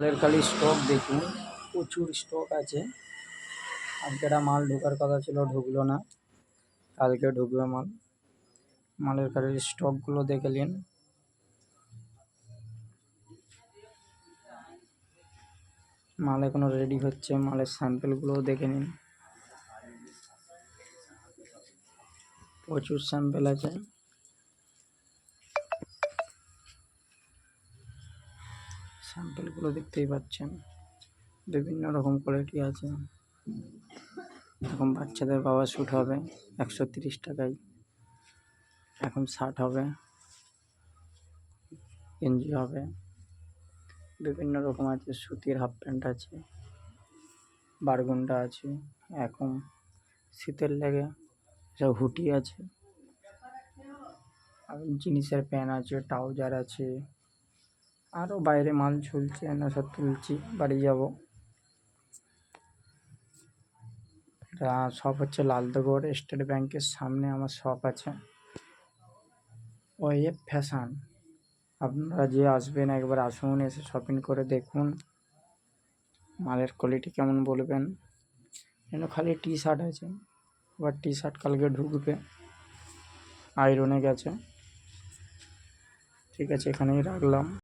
আমাদের খালি স্টক দেখুন, প্রচুর স্টক আছে। আজকে একটা মাল ঢোকার কথা ছিল, ঢুকলো না। কালকে ঢুকবে মাল। মালের খালি স্টকগুলো দেখে নিন। মাল এখনও রেডি হচ্ছে, মালের স্যাম্পেলগুলোও দেখে নিন। প্রচুর স্যাম্পেল আছে। স্যাম্পেলগুলো দেখতেই পাচ্ছেন। বিভিন্ন রকম কোয়ালিটি আছে। এখন বাচ্চাদের বাবা শ্যুট হবে একশো তিরিশ টাকায়। এখন ষাট হবে। গেঞ্জি হবে। বিভিন্ন রকম আছে, সুতির হাফ প্যান্ট আছে, বারগুন্ডা আছে, এখন শীতের লেগে সব হুটি আছে। আর জিনিসের প্যান্ট আছে, ট্রাউজার আছে। আরও বাইরে মাল ঝুলছে না সব তুলছি, বাড়ি যাব। এটা শপ হচ্ছে লালদগড় স্টেট ব্যাংকের সামনে আমার শপ আছে। Web fashion. আপনারা যে আসবেন একবার আসুন, এসে শপিং করে দেখুন। মালের কোয়ালিটি কেমন বলবেন? এখানে খালি টি শার্ট আছে, আবার টি শার্ট কালকে ঢুকবে। আয়রনে গেছে। ঠিক আছে, এখানেই রাখলাম।